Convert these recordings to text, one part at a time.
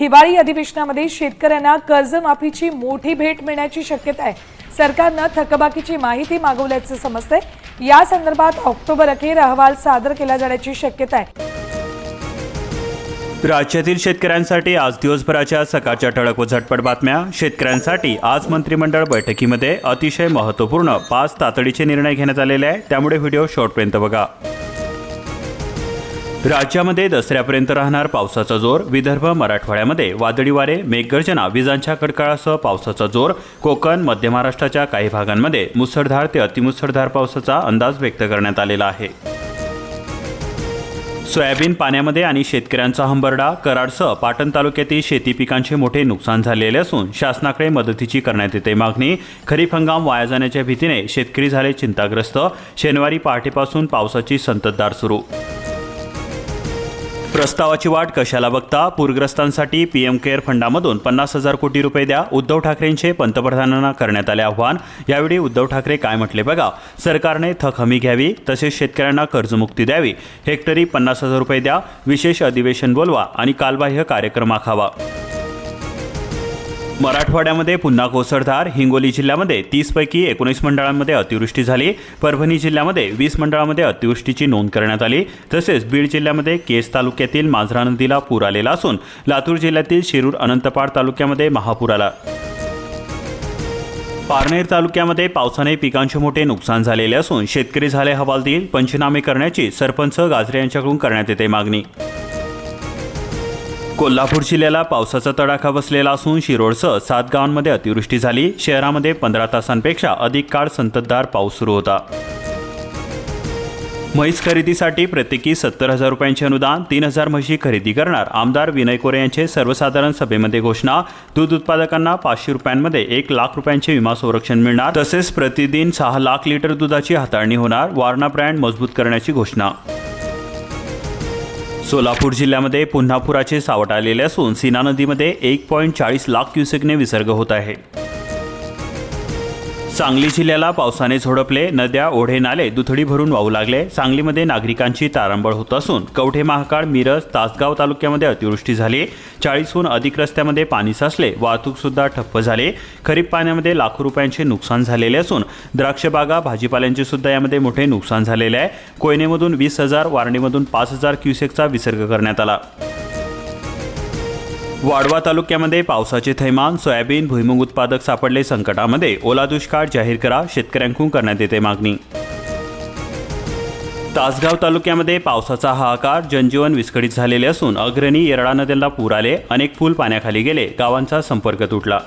हिवाळी अधिवेशनामध्ये शेतकऱ्यांना कर्जमाफीची मोठी भेट मिळण्याची शक्यता आहे. सरकारनं थकबाकीची माहिती मागवल्याचं समजतंय. या संदर्भात ऑक्टोबर अखेर अहवाल सादर केला जाण्याची शक्यता आहे. राज्यातील शेतकऱ्यांसाठी आज दिवसभराच्या सकाळच्या ठळक व झटपट बातम्या. शेतकऱ्यांसाठी आज मंत्रिमंडळ बैठकीमध्ये अतिशय महत्त्वपूर्ण पाच तातडीचे निर्णय घेण्यात आलेले आहे. त्यामुळे व्हिडिओ शॉर्टपर्यंत बघा. राज्यामध्ये दसऱ्यापर्यंत राहणार पावसाचा जोर विदर्भ मराठवाड्यामध्ये वादळी वारे मेघगर्जना विजांच्या कडकडासह पावसाचा जोर कोकण मध्य महाराष्ट्राच्या काही भागांमध्ये मुसळधार ते अतिमुसळधार पावसाचा अंदाज व्यक्त करण्यात आलेला आहे. सोयाबीन पाण्यामध्ये आणि शेतकऱ्यांचा हंबरडा कराडसह पाटण तालुक्यातील शेती पिकांचे मोठे नुकसान झालेले असून शासनाकडे मदतीची करण्यात येते मागणी. खरीप हंगाम वाया जाण्याच्या भीतीने शेतकरी झाले चिंताग्रस्त. शनिवारी पहाटेपासून पावसाची संततधार सुरू. प्रस्तावाची वाट कशाला बघता? पूरग्रस्तांसाठी पीएम केअर फंडामधून पन्नास हजार कोटी रुपये द्या. उद्धव ठाकरेंचे पंतप्रधानांना करण्यात आले आव्हान. यावेळी उद्धव ठाकरे काय म्हटले बघा? सरकारने थक हमी घ्यावी तसेच शेतकऱ्यांना कर्जमुक्ती द्यावी. हेक्टरी पन्नास हजार रुपये द्या. विशेष अधिवेशन बोलवा आणि कालबाह्य कार्यक्रम आखावा. मराठवाड्यामध्ये पुन्हा कोसळधार. हिंगोली जिल्ह्यामध्ये तीसपैकी एकोणीस मंडळांमध्ये अतिवृष्टी झाली. परभणी जिल्ह्यामध्ये वीस मंडळामध्ये अतिवृष्टीची नोंद करण्यात आली. तसेच बीड जिल्ह्यामध्ये केस तालुक्यातील मांजरा नदीला पूर आलेला असून लातूर जिल्ह्यातील शिरूर अनंतपाड तालुक्यामध्ये महापूर आला. पारनेर तालुक्यामध्ये पावसाने पिकांचे मोठे नुकसान झालेले असून शेतकरी झाले हवालदिल. पंचनामे करण्याची सरपंच गाजरे यांच्याकडून करण्यात येते मागणी. कोल्हापूर जिल्ह्याला पावसाचा तडाखा बसलेला असून शिरोडसह सात गावांमध्ये अतिवृष्टी झाली. शहरामध्ये पंधरा तासांपेक्षा अधिक काळ संततधार पाऊस सुरू होता. म्हैस खरेदीसाठी प्रत्येकी सत्तर हजार रुपयांचे अनुदान तीन हजार म्हशी खरेदी करणार आमदार विनय कोरे यांचे सर्वसाधारण सभेमध्ये घोषणा. दूध उत्पादकांना पाचशे रुपयांमध्ये एक लाख रुपयांचे विमा संरक्षण मिळणार. तसेच प्रतिदिन सहा लाख लिटर दुधाची हाताळणी होणार. वारणा ब्रँड मजबूत करण्याची घोषणा. सोलापूर जिल्ह्यामध्ये पुन्हा पुराचे सावट आलेले असून सीना नदीमध्ये एक पॉईंट चाळीस लाख क्युसेकने विसर्ग होत आहे. सांगली जिल्ह्याला पावसाने झोडपले. नद्या ओढे नाले दुथडी भरून वाहू लागले. सांगलीमध्ये नागरिकांची तारांबळ होत असून कवठे महाकाळ मिरज तासगाव तालुक्यामध्ये अतिवृष्टी झाली. चाळीसहून अधिक रस्त्यामध्ये पाणी साचले. वाहतूक सुद्धा ठप्प झाली. खरीप पाण्यामध्ये लाखो रुपयांचे नुकसान झालेले असून द्राक्षबागा भाजीपाल्यांचे सुद्धा यामध्ये मोठे नुकसान झालेले आहे. कोयनेमधून वीस हजार वारणीमधून पाच हजार क्युसेकचा विसर्ग करण्यात आला. वाडवा तालुक्यामध्ये पावसाचे थैमान सोयाबीन भुईमुग उत्पादक सापडले संकटामध्ये. ओला दुष्काळ जाहीर करा शेतकऱ्यांकडून करण्यात येते मागणी. तासगाव तालुक्यामध्ये पावसाचा हाहाकार जनजीवन विस्कळीत झालेले असून अग्रणी येरळा नद्यांना पूर आले अनेक पूल पाण्याखाली गेले गावांचा संपर्क तुटला.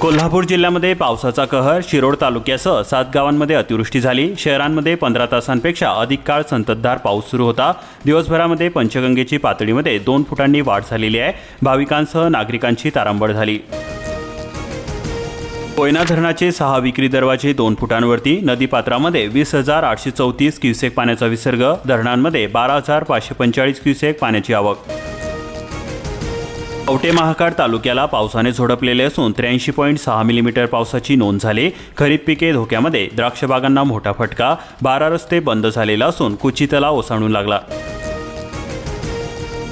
कोल्हापूर जिल्ह्यामध्ये पावसाचा कहर शिरोड तालुक्यासह सात गावांमध्ये अतिवृष्टी झाली. शहरांमध्ये पंधरा तासांपेक्षा अधिक काळ संततधार पाऊस सुरू होता. दिवसभरामध्ये पंचगंगेची पातळीमध्ये दोन फुटांनी वाढ झालेली आहे. भाविकांसह नागरिकांची तारांबळ झाली. कोयना धरणाचे सहा विक्री दरवाजे दोन फुटांवरती नदीपात्रामध्ये वीस हजार आठशे चौतीस क्युसेक पाण्याचा विसर्ग धरणांमध्ये बारा हजार पाचशे पंचेचाळीस क्युसेक पाण्याची आवक कवटे महाकाळ तालुक्याला पावसाने झोडपलेले असून त्र्याऐंशी पॉईंट सहा मिलीमीटर पावसाची नोंद झाली. खरीप पिके धोक्यामध्ये. द्राक्षबागांना मोठा फटका. बारा रस्ते बंद झालेला असून कुचितला ओसाणू लागला.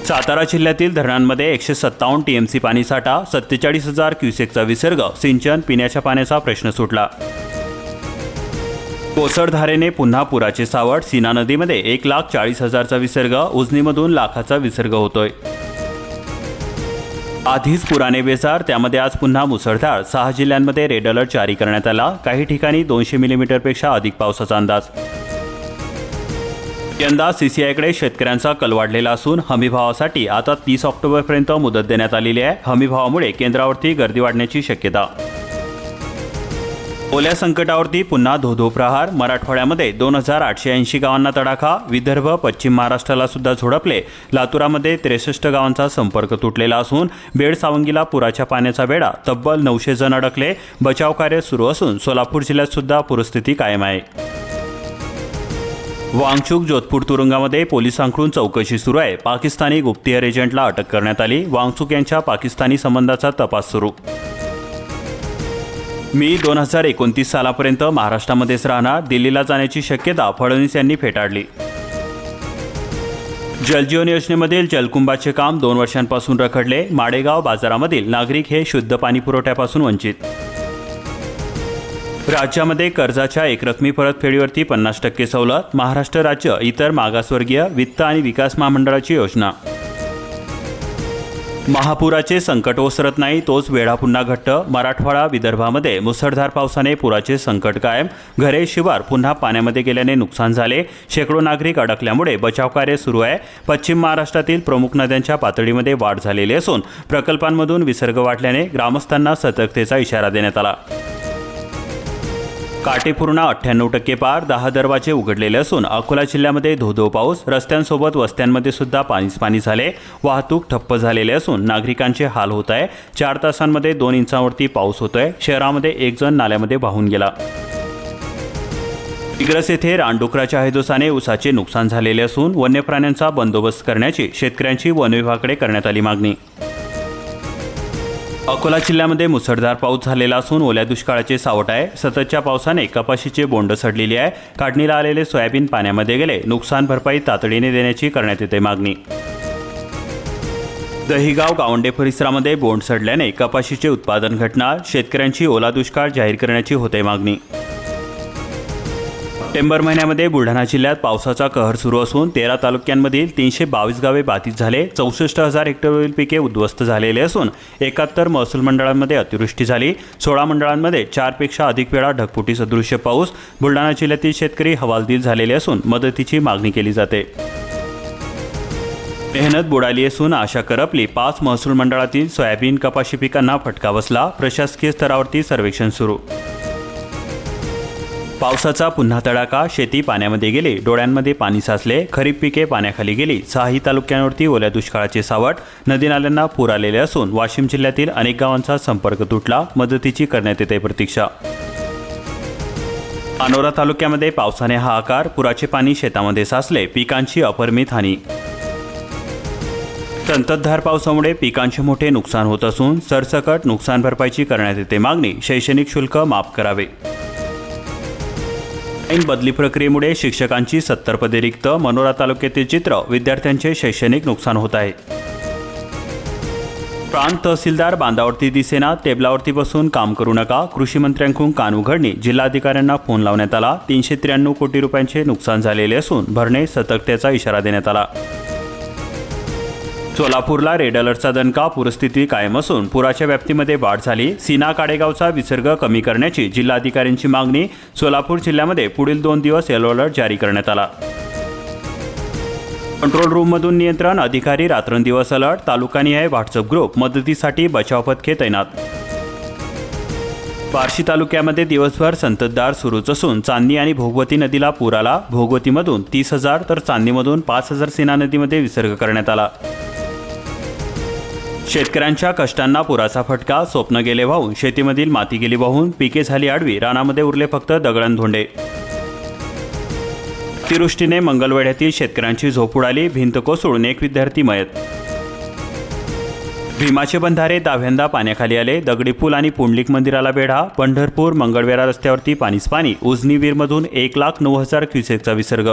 सातारा जिल्ह्यातील धरणांमध्ये एकशे सत्तावन्न टीएमसी पाणीसाठा सत्तेचाळीस हजार क्युसेकचा विसर्ग सिंचन पिण्याच्या पाण्याचा प्रश्न सुटला. कोसळधारेने पुन्हा पुराचे सावट सीना नदीमध्ये एक लाख चाळीस हजारचा विसर्ग उजनीमधून लाखाचा विसर्ग होतोय. आधीच पुराने बेजार त्यामध्ये आज पुन्हा मुसळधार. सहा जिल्ह्यांमध्ये रेड अलर्ट जारी करण्यात आला. काही ठिकाणी दोनशे मिलीमीटरपेक्षा अधिक पावसाचा अंदाज. यंदा सीसीआयकडे शेतकऱ्यांचा कल वाढलेला असून हमीभावासाठी आता तीस ऑक्टोबरपर्यंत मुदत देण्यात आलेली आहे. हमीभावामुळे केंद्रावरती गर्दी वाढण्याची शक्यता. ओल्या संकटावरती पुन्हा धोधो प्रहार. मराठवाड्यामध्ये दोन हजार आठशे ऐंशी गावांना तडाखा. विदर्भ पश्चिम महाराष्ट्राला सुद्धा झोडपले. लातुरामध्ये त्रेसष्ट गावांचा संपर्क तुटलेला असून बेड सावंगीला पुराच्या पाण्याचा वेढा. तब्बल नऊशे जण अडकले. बचाव कार्य सुरू असून सोलापूर जिल्ह्यात सुद्धा पूरस्थिती कायम आहे. वांगचूक जोधपूर तुरुंगामध्ये पोलिसांकडून चौकशी सुरू आहे. पाकिस्तानी गुप्तहेर एजंटला अटक करण्यात आली. वांगचूक यांच्या पाकिस्तानी संबंधाचा तपास सुरू. मी दोन हजार एकोणतीस सालापर्यंत महाराष्ट्रामध्येच राहणार दिल्लीला जाण्याची शक्यता फडणवीस यांनी फेटाळली. जलजीवन योजनेमधील जलकुंभाचे काम दोन वर्षांपासून रखडले माडेगाव बाजारामधील नागरिक हे शुद्ध पाणी पुरवठ्यापासून वंचित. राज्यामध्ये कर्जाच्या एकरकमी परतफेडीवरती पन्नास टक्के सवलत महाराष्ट्र राज्य इतर मागासवर्गीय वित्त आणि विकास महामंडळाची योजना. महापुराचे संकट ओसरत नाही तोच वेढा पुन्हा घट्ट. मराठवाडा विदर्भामध्ये मुसळधार पावसाने पुराचे संकट कायम. घरे शिवार पुन्हा पाण्यामध्ये गेल्याने नुकसान झाले. शेकडो नागरिक अडकल्यामुळे बचावकार्य सुरू आहे. पश्चिम महाराष्ट्रातील प्रमुख नद्यांच्या पातळीमध्ये वाढ झालेली असून प्रकल्पांमधून विसर्ग वाढल्याने ग्रामस्थांना सतर्कतेचा इशारा देण्यात आला. काटेपूर्णा अठ्ठ्याण्णव टक्के पार दहा दरवाजे उघडलेले असून अकोला जिल्ह्यामध्ये धोधो पाऊस रस्त्यांसोबत वस्त्यांमध्ये सुद्धा पाणीच पाणी झाले. वाहतूक ठप्प झालेले असून नागरिकांचे हाल होत आहे. चार तासांमध्ये दोन इंचावरती पाऊस होतोय. शहरामध्ये एक जण नाल्यामध्ये वाहून गेला. इग्रस येथे रानडुकराच्या हैदोसाने उसाचे नुकसान झालेले असून वन्य प्राण्यांचा बंदोबस्त करण्याची शेतकऱ्यांची वनविभागाकडे करण्यात आली मागणी. अकोला जिल्ह्यामध्ये मुसळधार पाऊस झालेला असून ओल्या दुष्काळाचे सावट आहे. सततच्या पावसाने कपाशीचे बोंड सडलेली आहे. काढणीला आलेले सोयाबीन पाण्यामध्ये गेले. नुकसान भरपाई तातडीने देण्याची करण्यात येते मागणी. दहिगाव गावंडे परिसरामध्ये बोंड सडल्याने कपाशीचे उत्पादन घटणार. शेतकऱ्यांची ओला दुष्काळ जाहीर करण्याची होते मागणी. सप्टेंबर महिन्यामध्ये बुलढाणा जिल्ह्यात पावसाचा कहर सुरू असून तेरा तालुक्यांमधील तीनशे बावीस गावे बाधित झाले. चौसष्ट हजार हेक्टरवरील पिके उद्ध्वस्त झालेले असून एकाहत्तर महसूल मंडळांमध्ये अतिवृष्टी झाली. सोळा मंडळांमध्ये चारपेक्षा अधिक वेळा ढगफुटी सदृश्य पाऊस बुलढाणा जिल्ह्यातील शेतकरी हवालदिल झालेले असून मदतीची मागणी केली जाते. मेहनत बुडाली असून आशा करपली पाच महसूल मंडळातील सोयाबीन कपाशी पिकांना फटका बसला. प्रशासकीय स्तरावरती सर्वेक्षण सुरू. पावसाचा पुन्हा तडाखा शेती पाण्यामध्ये गेली डोळ्यांमध्ये पाणी साचले खरीप पिके पाण्याखाली गेली. सहाही तालुक्यांवरती ओल्या दुष्काळाचे सावट नदी नाल्यांना पूर आलेले असून वाशिम जिल्ह्यातील अनेक गावांचा संपर्क तुटला मदतीची करण्यात येते प्रतीक्षा. अनोरा तालुक्यामध्ये पावसाने हाहाकार पुराचे पाणी शेतामध्ये साचले पिकांची अपरिमित हानी. संततधार पावसामुळे पिकांचे मोठे नुकसान होत असून सरसकट नुकसान भरपाईची करण्यात येते मागणी शैक्षणिक शुल्क माफ करावे. बदली प्रक्रियेमुळे शिक्षकांची सत्तर पदे रिक्त मनोरा तालुक्यातील चित्र विद्यार्थ्यांचे शैक्षणिक नुकसान होत आहे. प्रांत तहसीलदार बांधावरती दिसेना टेबलावरती बसून काम करू नका कृषी मंत्र्यांकडून कान उघडणी जिल्हाधिकाऱ्यांना फोन लावण्यात आला तीनशे त्र्याण्णव कोटी रुपयांचे नुकसान झालेले असून भरणे सतर्कतेचा इशारा देण्यात आला. सोलापूरला रेड अलर्टचा दणका पूरस्थिती कायम असून पुराच्या व्याप्तीमध्ये वाढ झाली. सीना काडेगावचा विसर्ग कमी करण्याची जिल्हाधिकाऱ्यांची मागणी सोलापूर जिल्ह्यामध्ये पुढील दोन दिवस येलो अलर्ट जारी करण्यात आला. कंट्रोल रूममधून नियंत्रण अधिकारी रात्रंदिवस अलर्ट तालुकानिहाय व्हॉट्सअप ग्रुप मदतीसाठी बचाव पथके तैनात. बार्शी तालुक्यामध्ये दिवसभर संततधार सुरूच असून चांदणी आणि भोगवती नदीला पूर आला. भोगवतीमधून तीस हजार तर चांदणीमधून पाच हजार सीना नदीमध्ये विसर्ग करण्यात आला. शेतकऱ्यांच्या कष्टांना पुराचा फटका स्वप्न गेले वाहून शेतीमधील माती गेली वाहून पिके झाली आडवी रानामध्ये उरले फक्त दगडणधोंडे अतिवृष्टीने मंगलवेढ्यातील शेतकऱ्यांची झोप उडाली भिंत कोसळून एक विद्यार्थी मयत. भीमाचे बंधारे दाव्यांदा पाण्याखाली आले दगडी पूल आणि पुंडलिक मंदिराला वेढा पंढरपूर मंगळवेरा रस्त्यावरती पाणीच पाणी उजनीवीरमधून एक लाख नऊ हजार क्युसेकचा विसर्ग.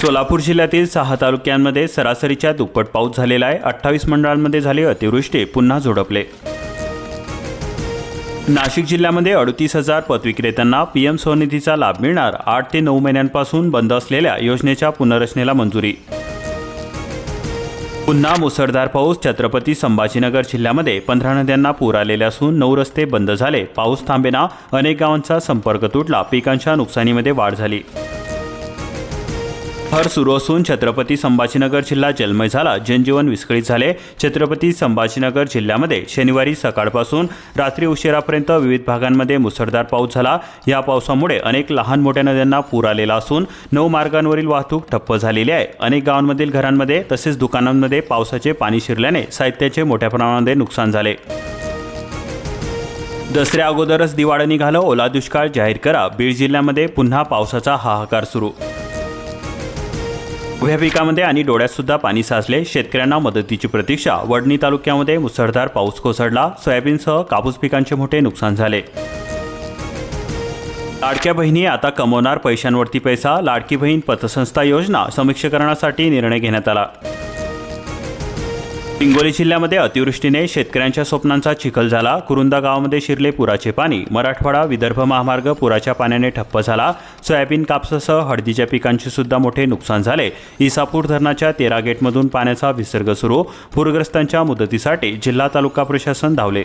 सोलापूर जिल्ह्यातील सहा तालुक्यांमध्ये सरासरीच्या दुप्पट पाऊस झालेला आहे. अठ्ठावीस मंडळांमध्ये झाली अतिवृष्टी. पुन्हा झोडपले. नाशिक जिल्ह्यामध्ये अडतीस हजार पतविक्रेत्यांना पीएम स्वनिधीचा लाभ मिळणार. आठ ते नऊ महिन्यांपासून बंद असलेल्या योजनेच्या पुनर्रचनेला मंजुरी. पुन्हा मुसळधार पाऊस. छत्रपती संभाजीनगर जिल्ह्यामध्ये पंधरा नद्यांना पूर आलेले असून नऊ रस्ते बंद झाले. पाऊस थांबेना अनेक गावांचा संपर्क तुटला. पिकांच्या नुकसानीमध्ये वाढ झाली. हर सुरू असून छत्रपती संभाजीनगर जिल्हा जलमय झाला. जनजीवन विस्कळीत झाले. छत्रपती संभाजीनगर जिल्ह्यामध्ये शनिवारी सकाळपासून रात्री उशिरापर्यंत विविध भागांमध्ये मुसळधार पाऊस झाला. या पावसामुळे अनेक लहान मोठ्या नद्यांना पूर आलेला असून नऊ मार्गांवरील वाहतूक ठप्प झालेली आहे. अनेक गावांमधील घरांमध्ये तसेच दुकानांमध्ये पावसाचे पाणी शिरल्याने साहित्याचे मोठ्या प्रमाणामध्ये नुकसान झाले. दसऱ्या अगोदरच दिवाळी निघालं. ओला दुष्काळ जाहीर करा. बीड जिल्ह्यामध्ये पुन्हा पावसाचा हाहाकार सुरू. उभ्या पिकामध्ये आणि डोळ्यातसुद्धा पाणी साचले. शेतकऱ्यांना मदतीची प्रतीक्षा. वडणी तालुक्यामध्ये मुसळधार पाऊस कोसळला. सोयाबीनसह कापूस पिकांचे मोठे नुकसान झाले. लाडक्या बहिणी आता कमवणार पैशांवरती पैसा. लाडकी बहीण पतसंस्था योजना समीक्षीकरणासाठी निर्णय घेण्यात आला. हिंगोली जिल्ह्यामध्ये अतिवृष्टीने शेतकऱ्यांच्या स्वप्नांचा चिखल झाला. कुरुंदा गावामध्ये शिरले पुराचे पाणी. मराठवाडा विदर्भ महामार्ग पुराच्या पाण्याने ठप्प झाला. सोयाबीन कापसासह हळदीच्या पिकांचे सुद्धा मोठे नुकसान झाले. इसापूर धरणाच्या तेरा गेटमधून पाण्याचा विसर्ग सुरू. पूरग्रस्तांच्या मदतीसाठी जिल्हा तालुका प्रशासन धावले.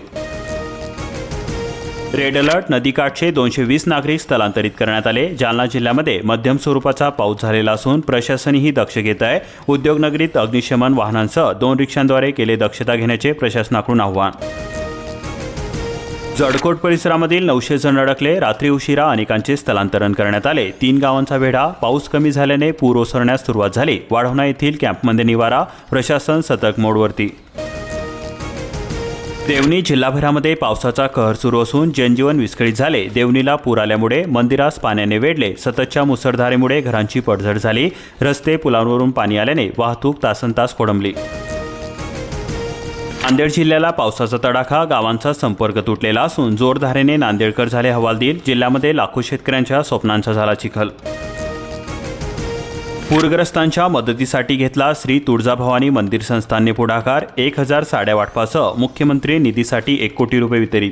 रेड अलर्ट नदीकाठचे दोनशे वीस नागरिक स्थलांतरित करण्यात आले. जालना जिल्ह्यामध्ये मध्यम स्वरूपाचा पाऊस झालेला असून प्रशासनही दक्ष घेत आहे. उद्योगनगरीत अग्निशमन वाहनांसह दोन रिक्षांद्वारे केले दक्षता घेण्याचे प्रशासनाकडून आव्हान. जडकोट परिसरामधील नऊशे जण अडकले. रात्री उशिरा अनेकांचे स्थलांतरण करण्यात आले. तीन गावांचा वेढा. पाऊस कमी झाल्याने पूर ओसरण्यास सुरुवात झाली. वाढवणा येथील कॅम्पमध्ये निवारा. प्रशासन सतर्क मोडवरती. देवणी जिल्हाभरामध्ये पावसाचा कहर सुरू असून जनजीवन विस्कळीत झाले. देवणीला पूर आल्यामुळे मंदिरास पाण्याने वेढले. सततच्या मुसळधारेमुळे घरांची पडझड झाली. रस्ते पुलांवरून पाणी आल्याने वाहतूक तासनतास खोडंबली. नांदेड जिल्ह्याला पावसाचा तडाखा गावांचा संपर्क तुटलेला असून जोरधारेने नांदेडकर झाले हवालदिल. जिल्ह्यामध्ये लाखो शेतकऱ्यांच्या स्वप्नांचा झाला चिखल पूरग्रस्तांच्या मदतीसाठी घेतला श्री तुळजाभवानी मंदिर संस्थानने पुढाकार एक हजार साड्या वाटपासह मुख्यमंत्री निधीसाठी एक कोटी रुपये वितरित.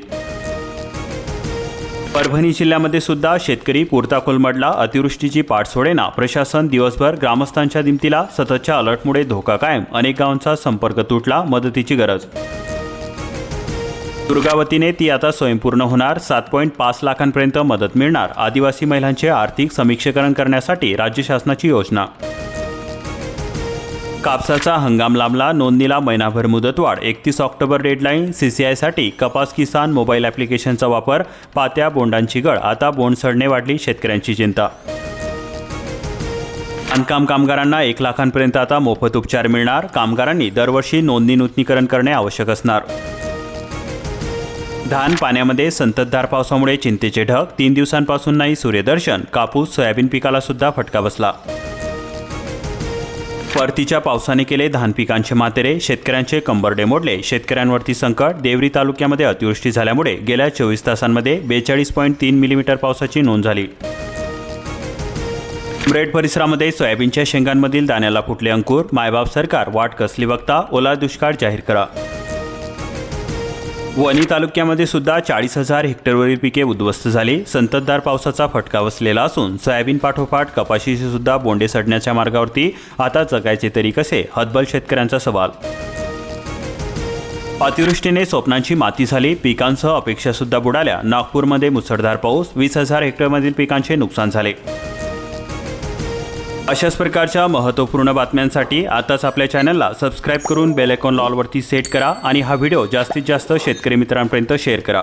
परभणी जिल्ह्यामध्ये सुद्धा शेतकरी पुरता कोलमडला. अतिवृष्टीची पाठ सोडेना. प्रशासन दिवसभर ग्रामस्थांच्या दिमतीला सततच्या अलर्टमुळे धोका कायम. अनेक गावांचा संपर्क तुटला. मदतीची गरज दुर्गावतीने ती आता स्वयंपूर्ण होणार. सात पॉईंट पाच लाखांपर्यंत मदत मिळणार. आदिवासी महिलांचे आर्थिक समीक्षीकरण करण्यासाठी राज्य शासनाची योजना. कापसाचा हंगाम लांबला. नोंदणीला महिनाभर मुदतवाढ. एकतीस ऑक्टोबर डेडलाईन. सीसीआयसाठी कपास किसान मोबाईल ॲप्लिकेशनचा वापर. पात्या बोंडांची गळ. आता बोंड सडणे वाढली शेतकऱ्यांची चिंता. बांधकाम कामगारांना एक लाखांपर्यंत आता मोफत उपचार मिळणार. कामगारांनी दरवर्षी नोंदणी नूतनीकरण करणे आवश्यक असणार. धान पाण्यामध्ये संततधार पावसामुळे चिंतेचे ढग तीन दिवसांपासून नाही सूर्यदर्शन कापूस सोयाबीन पिकाला सुद्धा फटका बसला. परतीच्या पावसाने केले धान पिकांचे मातेरे शेतकऱ्यांचे कंबरडे मोडले. शेतकऱ्यांवरती संकट देवरी तालुक्यामध्ये अतिवृष्टी झाल्यामुळे गेल्या चोवीस तासांमध्ये बेचाळीस पॉईंट तीन मिलीमीटर पावसाची नोंद झाली. ब्रेड परिसरामध्ये सोयाबीनच्या शेंगांमधील दाण्याला फुटले अंकुर मायबाप सरकार वाट कसली बघता ओला दुष्काळ जाहीर करा. वणी तालुक्यामध्ये सुद्धा चाळीस हजार हेक्टरवरील पिके उद्ध्वस्त झाली. संततधार पावसाचा फटका बसलेला असून सोयाबीन पाठोपाठ कपाशीचे सुद्धा बोंडे सडण्याच्या मार्गावरती आता जगायचे तरी कसे? हतबल शेतकऱ्यांचा सवाल. अतिवृष्टीने स्वप्नांची माती झाली. पिकांसह अपेक्षासुद्धा बुडाल्या. नागपूरमध्ये मुसळधार पाऊस. वीस हजार हेक्टरमधील पिकांचे नुकसान झाले. अशाच प्रकारच्या महत्त्वपूर्ण बातम्यांसाठी आताच आपल्या चॅनलला सबस्क्राईब करून बेलायकॉन लॉलवरती सेट करा आणि हा व्हिडिओ जास्तीत जास्त शेतकरी मित्रांपर्यंत शेअर करा.